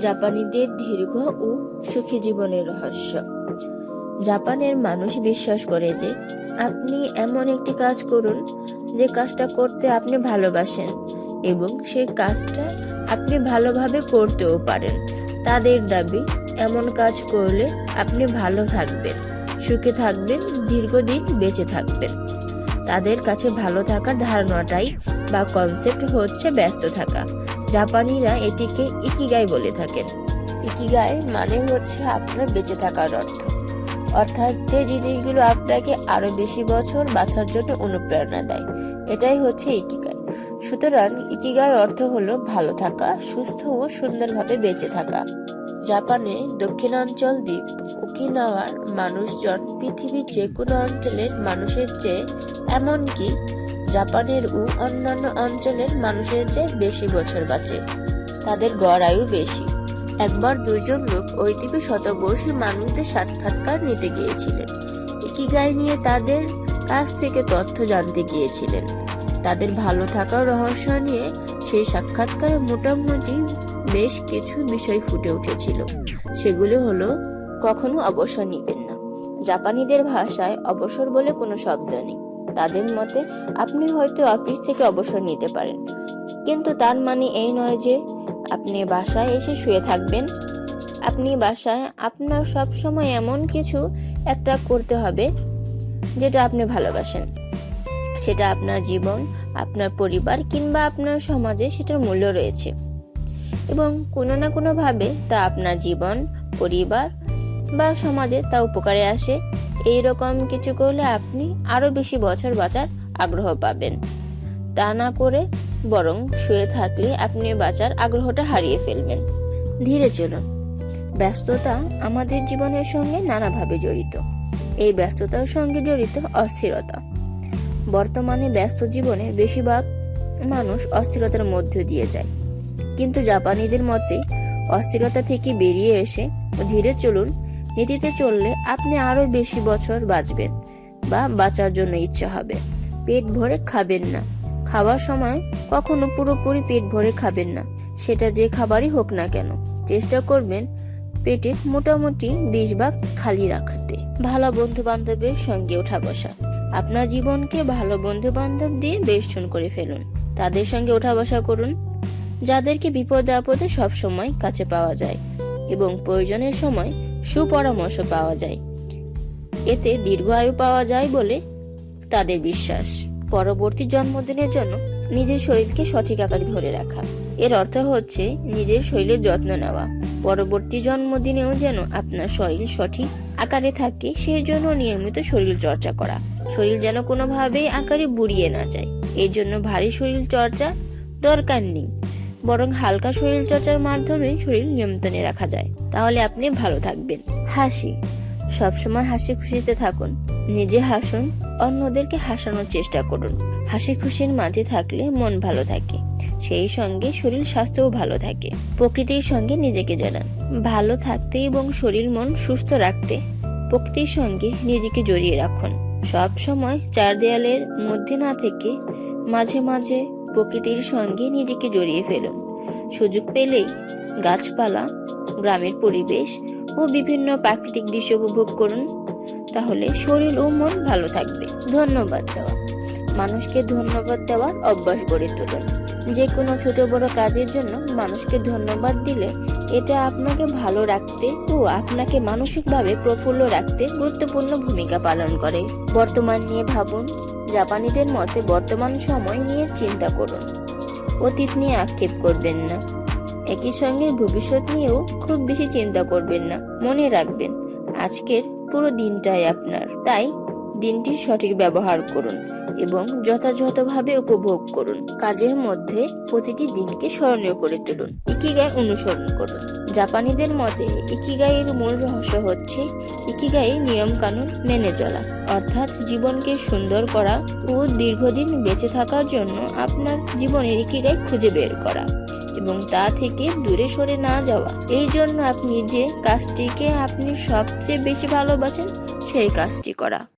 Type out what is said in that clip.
জাপানিদের দীর্ঘ ও সুখী জীবনের রহস্য। জাপানের মানুষ বিশ্বাস করে যে, আপনি এমন একটি কাজ করুন যে কাজটা করতে আপনি ভালোবাসেন এবং সেই কাজটা আপনি ভালোভাবে করতেও পারেন। তাদের দাবি, এমন কাজ করলে আপনি ভালো থাকবেন, সুখে থাকবেন, দীর্ঘদিন বেঁচে থাকবেন। তাদের কাছে ভালো থাকার ধারণাটাই বা কনসেপ্ট হচ্ছে ব্যস্ত থাকা। জাপানিরা এটিকে ইকিগাই বলে থাকেন। ইকিগাই মানে হচ্ছে আপনার বেঁচে থাকার অর্থ। অর্থাৎ যে জিনিসগুলো আপনাকে আরও বেশি বছর বাঁচার জন্য অনুপ্রেরণা দেয়, এটাই হচ্ছে ইকিগাই। সুতরাং ইকিগাই অর্থ হলো ভালো থাকা, সুস্থ ও সুন্দরভাবে বেঁচে থাকা। জাপানে দক্ষিণাঞ্চল দ্বীপ, ওকিনাওয়ার মানুষজন পৃথিবীর যে কোনো অঞ্চলের মানুষের চেয়ে, এমনকি জাপানের ও অন্যান্য অঞ্চলের মানুষের চেয়ে বেশি বছর বাঁচে। তাদের গড় আয়ু বেশি। একবার দুইজন লোক ওই দ্বীপে শতবর্ষী মানুষদের সাক্ষাৎকার নিতে গিয়েছিলেন। ইকিগাই নিয়ে তাদের কাছ থেকে তথ্য জানতে গিয়েছিলেন। তাদের ভালো থাকার রহস্য নিয়ে সেই সাক্ষাৎকারে মোটামুটি বেশ কিছু বিষয় ফুটে উঠেছিল। সেগুলো হলো, কখনো অবসর নিবেন না। জাপানিদের ভাষায় অবসর বলে কোনো শব্দ নেই। তাদের মতে, আপনি হয়তো অফিস থেকে অবসর নিতে পারেন। কিন্তু তার মানে এই নয় যে, আপনি বাসায় এসে শুয়ে থাকবেন। আপনি বাসায় আপনার সব সময় এমন কিছু একটা করতে হবে, যেটা আপনি ভালোবাসেন। সেটা আপনার জীবন, আপনার পরিবার কিংবা আপনার সমাজে সেটার মূল্য রয়েছে। এবং কোনো না কোনোভাবে তা আপনার জীবন, পরিবার বা সমাজে তা উপকারে আসে। এই রকম কিছু করলে আপনি আরও বেশি বছর বাঁচার আগ্রহ পাবেন। তা না করে বরং শুয়ে থাকলে আপনি বাঁচার আগ্রহটা হারিয়ে ফেলবেন। ধীরে চলুন। ব্যস্ততা আমাদের জীবনের সঙ্গে নানাভাবে জড়িত। এই ব্যস্ততার সঙ্গে জড়িত অস্থিরতা। বর্তমানে ব্যস্ত জীবনে বেশিরভাগ মানুষ অস্থিরতার মধ্যে দিয়ে যায়। কিন্তু জাপানিদের মতে অস্থিরতা থেকে বেরিয়ে এসে ধীরে চলুন, নীতিতে চললে আপনি আরও বেশি বছর বাঁচবেন বা বাঁচার জন্য ইচ্ছা হবে। পেট ভরে খাবেন না। খাওয়ার সময় কখনো পুরোপুরি পেট ভরে খাবেন না। সেটা যে খাবারই হোক না কেন, চেষ্টা করবেন পেটে মোটামুটি বিশ ভাগ খালি রাখতে। ভালো বন্ধু বান্ধবের সঙ্গে ওঠা বসা। আপনার জীবনকে ভালো বন্ধু বান্ধব দিয়ে বেষ্টন করে ফেলুন। তাদের সঙ্গে ওঠা বসা করুন। যাদেরকে বিপদে আপদে সব সময় কাছে পাওয়া যায় এবং প্রয়োজনের সময় সুপরামর্শ পাওয়া যায়। এতে দীর্ঘ আয়ু পাওয়া যায় বলে তাদের বিশ্বাস। পরবর্তী জন্মদিনের জন্য নিজের শরীরকে সঠিক আকারে ধরে রাখা। এর অর্থ হচ্ছে নিজের শরীরের যত্ন নেওয়া। পরবর্তী জন্মদিনেও যেন আপনার শরীর সঠিক আকারে থাকে সেই জন্য নিয়মিত শরীর চর্চা করা। শরীর যেন কোনোভাবেই আকারে বুড়িয়ে না যায়। এর জন্য ভারী শরীর চর্চা দরকার নেই। বরং হালকা শরীর চর্চার মাধ্যমে শরীর নিয়ন্ত্রণে রাখা যায়। তাহলে আপনি ভালো থাকবেন। হাসি। সবসময় হাসি খুশিতে থাকুন। নিজে হাসুন, অন্যদেরকে হাসানোর চেষ্টা করুন। হাসি খুশির মাঝে থাকলে মন ভালো থাকে। সেই সঙ্গে শরীর স্বাস্থ্যও ভালো থাকে। প্রকৃতির সঙ্গে নিজেকে জানান। ভালো থাকতে এবং শরীর মন সুস্থ রাখতে প্রকৃতির সঙ্গে নিজেকে জড়িয়ে রাখুন। সব সময় চার দেয়ালের মধ্যে না থেকে মাঝে মাঝে প্রকৃতির সঙ্গে নিজেকে জড়িয়ে ফেলুন। সুযোগ পেলেই গাছপালা, গ্রামের পরিবেশ ও বিভিন্ন প্রাকৃতিক দৃশ্য উপভোগ করুন। তাহলে শরীর ও মন ভালো থাকবে। ধন্যবাদ দেওয়া। মানুষকে ধন্যবাদ দেওয়ার অভ্যাস গড়ে তুলুন। যে কোনো ছোট বড় কাজের জন্য মানুষকে ধন্যবাদ দিলে এটা আপনাকে ভালো রাখতে ও আপনাকে মানসিকভাবে প্রফুল্ল রাখতে গুরুত্বপূর্ণ ভূমিকা পালন করে। বর্তমান নিয়ে ভাবুন। জাপানিদের মতে বর্তমান সময় নিয়ে চিন্তা করুন। অতীত নিয়ে আক্ষেপ করবেন না। একই সঙ্গে ভবিষ্যৎ নিয়েও খুব বেশি চিন্তা করবেন না। মনে রাখবেন, আজকের পুরো দিনটাই আপনার। তাই দিনটির সঠিক ব্যবহার করুন। এবং যথাযথভাবে উপভোগ করুন। কাজের মধ্যে প্রতিটি দিনকে স্মরণীয় করে তুলুন। ইকিগাই অনুসরণ করুন। জাপানিদের মতে, ইকিগাইয়ের মূল রহস্য হচ্ছে ইকিগাইয়ের নিয়ম কানুন মেনে চলা। অর্থাৎ জীবনকে সুন্দর করা ও দীর্ঘদিন বেঁচে থাকার জন্য আপনার জীবনের ইকিগাই খুঁজে বের করা এবং তা থেকে দূরে সরে না যাওয়া। এই জন্য আপনি যে কাজটিকে আপনি সবচেয়ে বেশি ভালোবাসেন, সেই কাজটি করা।